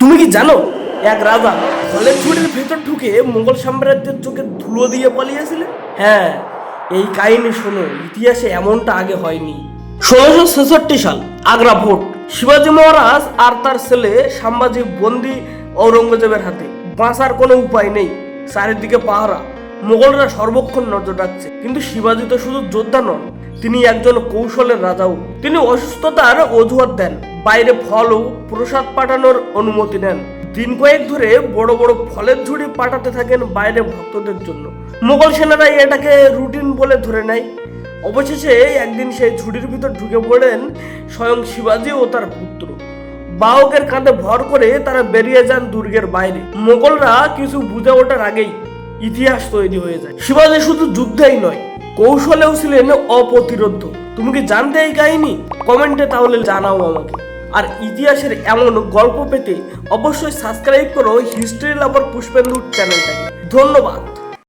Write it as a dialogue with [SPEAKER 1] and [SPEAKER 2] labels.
[SPEAKER 1] তুমি কি জানো, এক রাজা ফলের ঝুড়ির ভেতর ঢুকে মোগল সাম্রাজ্যের চোখে ধুলো দিয়ে পালিয়েছিলেন হ্যাঁ এই কাহিনী শোনো, ইতিহাসে এমনটা আগে হয়নি। ষোলোশো ছেষট্টি সাল, আগ্রা ভোট। শিবাজী মহারাজ আর তার ছেলে সাম্বাজি বন্দি ঔরঙ্গজেবের হাতে। বাঁচার কোনো উপায় নেই, চারিদিকে পাহারা। মোগলরা সর্বক্ষণ নজর রাখছে, কিন্তু শিবাজি তো শুধু যোদ্ধা নন, তিনি একজন কৌশলের রাজাও। তিনি অসুস্থতার অজুহাত দেন। বাইরে ফল ও প্রসাদ পাঠানোর অনুমতি নেন। দিন কয়েক ধরে বড় বড় ফলের ঝুড়ি পাঠাতে থাকেন বাইরে ভক্তদের জন্য। মোগল সেনারা এটাকে রুটিন বলে ধরে নেয়। অবশেষে একদিন সেই ঝুড়ির ভিতর ঢুকে পড়েন স্বয়ং শিবাজি ও তার পুত্র। বাহকের কাঁধে ভর করে তারা বেরিয়ে যান দুর্গের বাইরে। মোগলরা কিছু বুঝে ওঠার আগেই ইতিহাস তৈরি হয়ে যায়। শিবাজি শুধু যুদ্ধেই নয়, কৌশলেও ছিলেন অপ্রতিরোধ। তুমি কি জানতে এই কাহিনী? কমেন্টে তাহলে জানাও আমাকে। আর ইতিহাসের এমন গল্প পেতে অবশ্যই সাবস্ক্রাইব করো হিস্ট্রি লাভার পুষ্পেন্দুর চ্যানেলটাকে ধন্যবাদ।